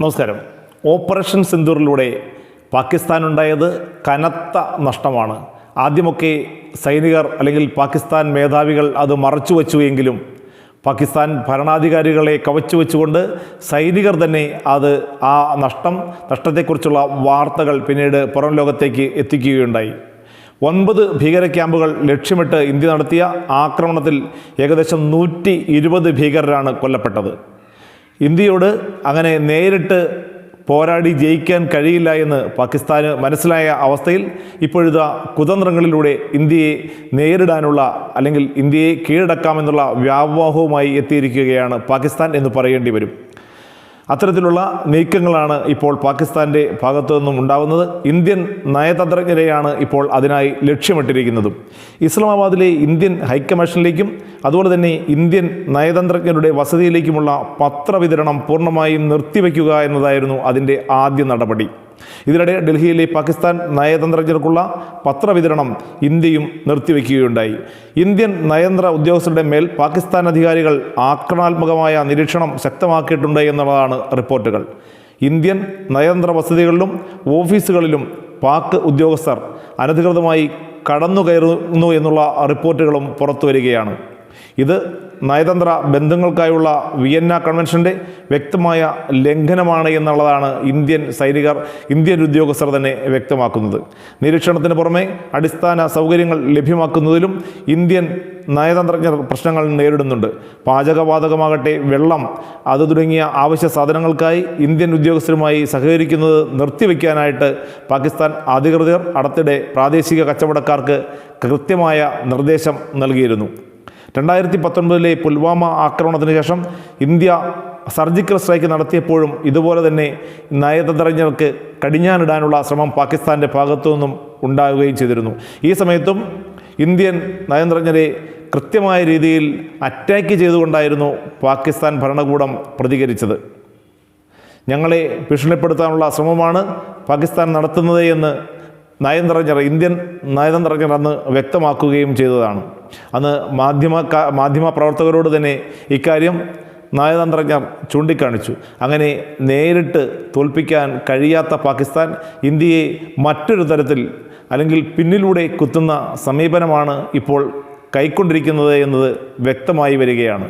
നമസ്കാരം. ഓപ്പറേഷൻ സിന്ദൂറിലൂടെ പാകിസ്ഥാനുണ്ടായത് കനത്ത നഷ്ടമാണ്. ആദ്യമൊക്കെ സൈനികർ അല്ലെങ്കിൽ പാകിസ്ഥാൻ മേധാവികൾ അത് മറച്ചു വച്ചു എങ്കിലും പാകിസ്ഥാൻ ഭരണാധികാരികളെ കവച്ചു വെച്ചുകൊണ്ട് സൈനികർ തന്നെ അത് ആ നഷ്ടം നഷ്ടത്തെക്കുറിച്ചുള്ള വാർത്തകൾ പിന്നീട് പുറം ലോകത്തേക്ക് എത്തിക്കുകയുണ്ടായി. ഒൻപത് ഭീകര ക്യാമ്പുകൾ ലക്ഷ്യമിട്ട് ഇന്ത്യ നടത്തിയ ആക്രമണത്തിൽ ഏകദേശം നൂറ്റി ഇരുപത് ഭീകരരാണ് കൊല്ലപ്പെട്ടത്. ഇന്ത്യയോട് അങ്ങനെ നേരിട്ട് പോരാടി ജയിക്കാൻ കഴിയില്ല എന്ന് പാകിസ്ഥാന് മനസ്സിലായ അവസ്ഥയിൽ ഇപ്പോഴത്തെ കുതന്ത്രങ്ങളിലൂടെ ഇന്ത്യയെ നേരിടാനുള്ള അല്ലെങ്കിൽ ഇന്ത്യയെ കീഴടക്കാമെന്നുള്ള വ്യാമോഹവുമായി എത്തിയിരിക്കുകയാണ് പാകിസ്ഥാൻ എന്ന് പറയേണ്ടി വരും. അത്തരത്തിലുള്ള നീക്കങ്ങളാണ് ഇപ്പോൾ പാകിസ്ഥാന്റെ ഭാഗത്തു നിന്നും ഉണ്ടാകുന്നത് ഇന്ത്യൻ നയതന്ത്രജ്ഞരെയാണ് ഇപ്പോൾ അതിനായി ലക്ഷ്യമിട്ടിരിക്കുന്നതും. ഇസ്ലാമാബാദിലെ ഇന്ത്യൻ ഹൈക്കമ്മീഷനിലേക്കും അതുപോലെ തന്നെ ഇന്ത്യൻ നയതന്ത്രജ്ഞരുടെ വസതിയിലേക്കുമുള്ള പത്രവിതരണം പൂർണമായും നിർത്തിവെക്കുക എന്നതായിരുന്നു അതിന്റെ ആദ്യ നടപടി. ഇതിനിടെ ഡൽഹിയിലെ പാകിസ്ഥാൻ നയതന്ത്രജ്ഞർക്കുള്ള പത്രവിതരണം ഇന്ത്യയും നിർത്തിവെക്കുകയുണ്ടായി. ഇന്ത്യൻ നയതന്ത്ര ഉദ്യോഗസ്ഥരുടെ മേൽ പാകിസ്ഥാൻ അധികാരികൾ ആക്രമണാത്മകമായ നിരീക്ഷണം ശക്തമാക്കിയിട്ടുണ്ട് എന്നുള്ളതാണ് റിപ്പോർട്ടുകൾ. ഇന്ത്യൻ നയതന്ത്ര വസതികളിലും ഓഫീസുകളിലും പാക് ഉദ്യോഗസ്ഥർ അനധികൃതമായി കടന്നു കയറുന്നു എന്നുള്ള റിപ്പോർട്ടുകളും പുറത്തു വരികയാണ് ഇത് നയതന്ത്ര ബന്ധങ്ങൾക്കായുള്ള വിയന്ന കൺവെൻഷന്റെ വ്യക്തമായ ലംഘനമാണ് എന്നുള്ളതാണ് ഇന്ത്യൻ സൈനികർ ഇന്ത്യൻ ഉദ്യോഗസ്ഥർ തന്നെ വ്യക്തമാക്കുന്നത്. നിരീക്ഷണത്തിന് പുറമെ അടിസ്ഥാന സൗകര്യങ്ങൾ ലഭ്യമാക്കുന്നതിലും ഇന്ത്യൻ നയതന്ത്രജ്ഞർ പ്രശ്നങ്ങൾ നേരിടുന്നുണ്ട്. പാചകവാതകമാകട്ടെ വെള്ളം അത് തുടങ്ങിയ ആവശ്യ സാധനങ്ങൾക്കായി ഇന്ത്യൻ ഉദ്യോഗസ്ഥരുമായി സഹകരിക്കുന്നത് നിർത്തിവെക്കാനായിട്ട് പാകിസ്ഥാൻ അധികൃതർ അടുത്തിടെ പ്രാദേശിക കച്ചവടക്കാർക്ക് കൃത്യമായ നിർദ്ദേശം നൽകിയിരുന്നു. രണ്ടായിരത്തി പത്തൊൻപതിലെ പുൽവാമ ആക്രമണത്തിന് ശേഷം ഇന്ത്യ സർജിക്കൽ സ്ട്രൈക്ക് നടത്തിയപ്പോഴും ഇതുപോലെ തന്നെ നയതന്ത്രജ്ഞർക്ക് കടിഞ്ഞാനിടാനുള്ള ശ്രമം പാകിസ്ഥാന്റെ ഭാഗത്തു നിന്നും ഉണ്ടാകുകയും ചെയ്തിരുന്നു. ഈ സമയത്തും ഇന്ത്യൻ നയതന്ത്രജ്ഞരെ കൃത്യമായ രീതിയിൽ അറ്റാക്ക് ചെയ്തുകൊണ്ടായിരുന്നു പാകിസ്ഥാൻ ഭരണകൂടം പ്രതികരിച്ചത്. ഞങ്ങളെ ഭീഷണിപ്പെടുത്താനുള്ള ശ്രമമാണ് പാകിസ്ഥാൻ നടത്തുന്നത് എന്ന് നയതന്ത്രജ്ഞർ ഇന്ത്യൻ നയതന്ത്രജ്ഞർ അന്ന് വ്യക്തമാക്കുകയും ചെയ്തതാണ്. അന്ന് മാധ്യമ മാധ്യമ പ്രവർത്തകരോട് തന്നെ ഇക്കാര്യം നയതന്ത്രജ്ഞർ ചൂണ്ടിക്കാണിച്ചു. അങ്ങനെ നേരിട്ട് തോൽപ്പിക്കാൻ കഴിയാത്ത പാകിസ്ഥാൻ ഇന്ത്യയെ മറ്റൊരു തരത്തിൽ അല്ലെങ്കിൽ പിന്നിലൂടെ കുത്തുന്ന സമീപനമാണ് ഇപ്പോൾ കൈക്കൊണ്ടിരിക്കുന്നത് എന്നത് വ്യക്തമായി വരികയാണ്.